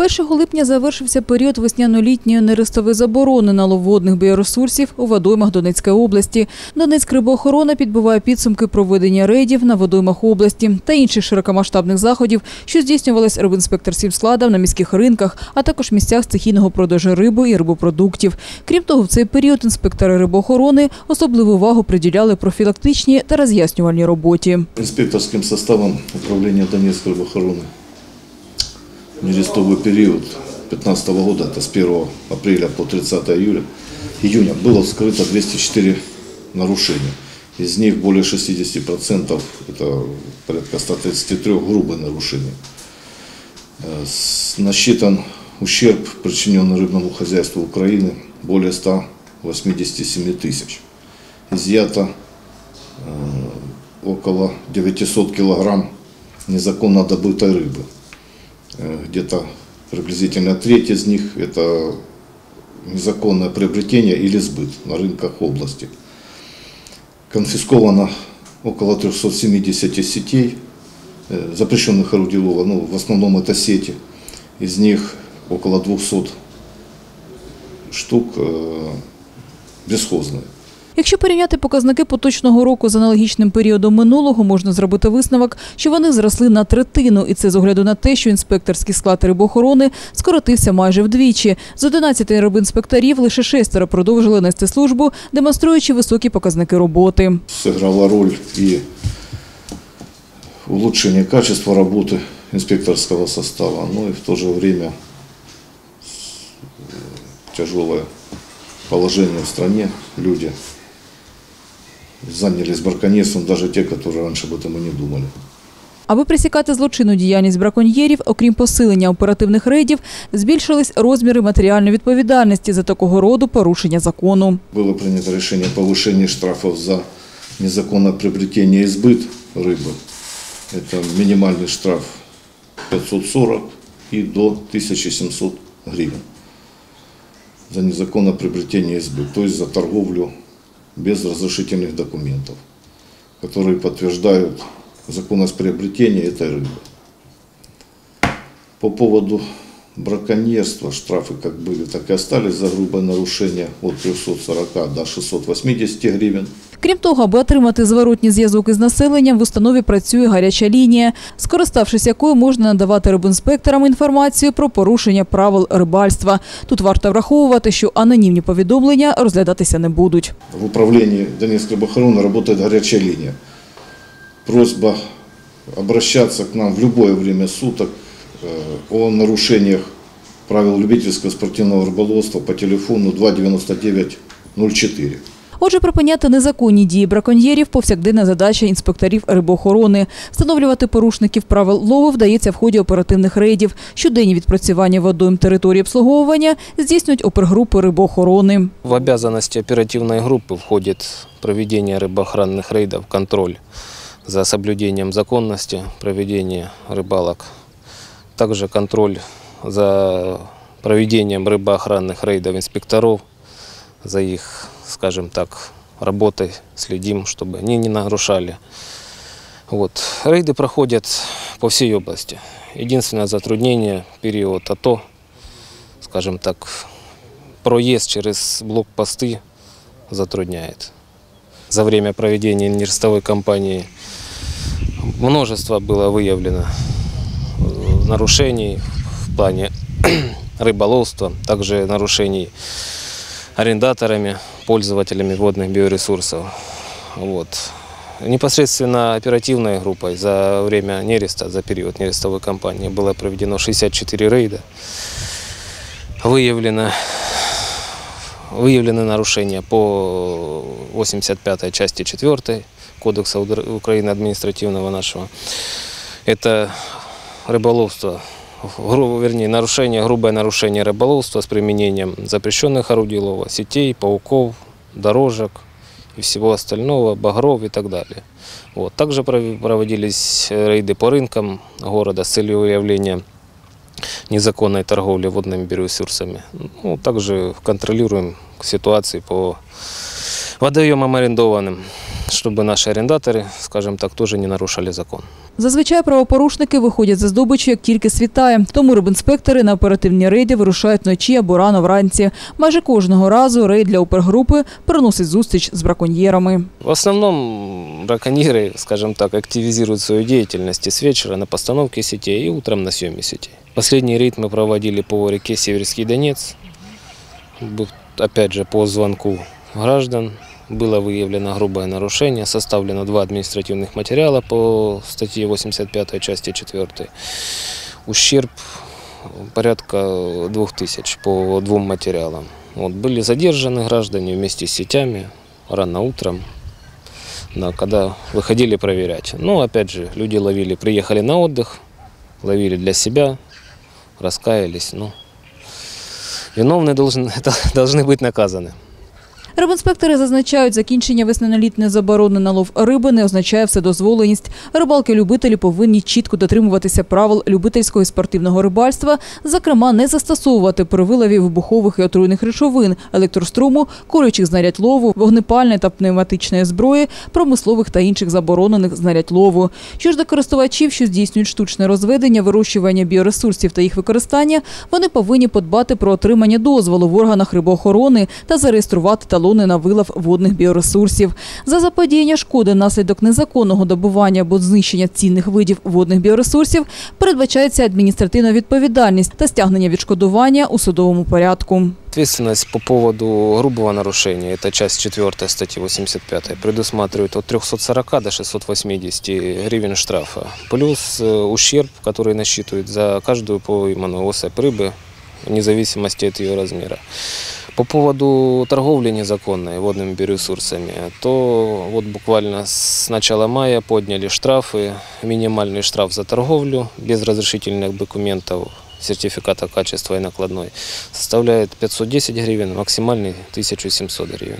1 липня завершився період весняно-літньої нерестової заборони на лов водних біоресурсів у водоймах Донецької області. Донецькрибоохорона підбиває підсумки проведення рейдів на водоймах області та інших широкомасштабних заходів, що здійснювались рибінспекторським складом на міських ринках, а також місцях стихійного продажу риби і рибопродуктів. Крім того, в цей період інспектори рибоохорони особливу увагу приділяли профілактичній та роз'яснювальній роботі. инспекторским составом управления Донецкой рыбоохраны в нерестовый период 2015 года, это с 1 апреля по 30 июля, июня, было вскрыто 204 нарушения. Из них более 60%, это порядка 133 грубые нарушения. Э, с- Насчитан ущерб, причиненный рыбному хозяйству Украины, более 187 тысяч. Изъято около 900 килограмм незаконно добытой рыбы. Э, Где-то приблизительно треть из них это незаконное приобретение или сбыт на рынках области. Конфисковано около 370 сетей, э, запрещенных орудий лова, ну, в основном это сети. Из них около 200 штук э, бесхозные. Якщо порівняти показники поточного року з аналогічним періодом минулого, можна зробити висновок, що вони зросли на третину, і це з огляду на те, що інспекторський склад рибоохорони скоротився майже вдвічі. З 11 рибінспекторів лише шестеро продовжили нести службу, демонструючи високі показники роботи. сыграла роль и улучшение качества работы инспекторского состава, но и в то же время тяжелое положение в стране. Люди занялись браконьерством, даже те, которые раньше об этом и не думали. Аби пресікати злочинну діяльність браконьєрів, окрім посилення оперативних рейдів, збільшились розміри матеріальної відповідальності за такого роду порушення закону. Было принято решение о повышении штрафов за незаконное приобретение и сбыт рыбы. Это минимальный штраф 540 и до 1700 гривен за незаконное приобретение и сбыт, то есть за торговлю без разрешительных документов, которые подтверждают законность приобретения этой рыбы. По поводу браконьерства штрафы как были, так и остались за грубое нарушение от 340 до 680 гривен. Крім того, аби отримати зворотній зв'язок із населенням, в установі працює гаряча лінія, скориставшись якою можна надавати рибінспекторам інформацію про порушення правил рибальства. Тут варто враховувати, що анонімні повідомлення розглядатися не будуть. В управлении Донецкой рыбоохраны работает горячая линия. Просьба обращаться к нам в любое время суток э, о нарушениях правил любительского спортивного рыболовства по телефону 299 04. Отже, припиняти незаконні дії браконьєрів – повсякденна задача інспекторів рибоохорони. Встановлювати порушників правил лову вдається в ході оперативних рейдів. Щоденні відпрацювання водойм території обслуговування здійснюють опергрупи рибоохорони. В обязанности оперативной группы входит проведение рыбоохранных рейдов, контроль за соблюдением законности проведения рыбалок, также контроль за проведением рыбоохранных рейдов инспекторов, за их, скажем так, работой следим, чтобы они не нарушали. Вот. Рейды проходят по всей области. Единственное затруднение – период АТО, скажем так, проезд через блокпосты затрудняет. За время проведения нерестовой кампании множество было выявлено э, нарушений в плане рыболовства, также нарушений арендаторами, пользователями водных биоресурсов. Вот. Непосредственно оперативной группой за время нереста, за период нерестовой кампании было проведено 64 рейда. Выявлено выявлены нарушения по 85 части 4 Кодекса Украины административного нашего. Это рыболовство, гру- вернее, нарушение, грубое нарушение рыболовства с применением запрещенных орудий лова, сетей, пауков, дорожек и всего остального, багров и так далее. Вот. Также пров- проводились рейды по рынкам города с целью выявления незаконной торговли водными биоресурсами. Ну, также контролируем ситуации по водоемам арендованным, чтобы наши арендаторы, скажем так, тоже не нарушали закон. Зазвичай правопорушники виходять за здобиччю, як тільки світає. Тому рибінспектори на оперативні рейди вирушають вночі або рано вранці. Майже кожного разу рейд для опергрупи приносить зустріч з браконьєрами. В основном браконьеры, скажем так, активизируют свою деятельность и с вечера на постановке сетей и утром на съеме сетей. Последний рейд мы проводили по реке Северский Донец. Б- Опять же, по звонку граждан Было выявлено грубое нарушение, составлено два административных материала по статье 85 части 4. Ущерб порядка 2000 по двум материалам. Вот, были задержаны граждане вместе с сетями рано утром, да, когда выходили проверять. Ну, опять же, люди ловили, приехали на отдых, ловили для себя, раскаялись. Ну, виновные это, должны быть наказаны. Рибінспектори зазначають, закінчення весняно-літньої заборони на лов риби не означає вседозволеність. Рибалки-любителі повинні чітко дотримуватися правил любительського і спортивного рибальства, зокрема, не застосовувати при вилові вибухових і отруйних речовин, електроструму, колючих знарядь лову, вогнепальної та пневматичної зброї, промислових та інших заборонених знарядь лову. Що ж до користувачів, що здійснюють штучне розведення, вирощування біоресурсів та їх використання, вони повинні подбати про отримання дозволу в органах рибоохорони та зареєструвати талони на вилов водних біоресурсів. За заподіяння шкоди наслідок незаконного добування або знищення цінних видів водних біоресурсів передбачається адміністративна відповідальність та стягнення відшкодування у судовому порядку. Ответственность по поводу грубого нарушения, это часть 4 статьи 85, предусматривает от 340 до 680 гривен штрафа. Плюс э, ущерб, который насчитывает за каждую пойманную особь рыбы, вне зависимости от ее размера. По поводу торговли незаконной водными биоресурсами, то вот буквально с начала мая подняли штрафы. Минимальный штраф за торговлю без разрешительных документов, сертификата качества и накладной составляет 510 гривен, максимальный 1700 гривен.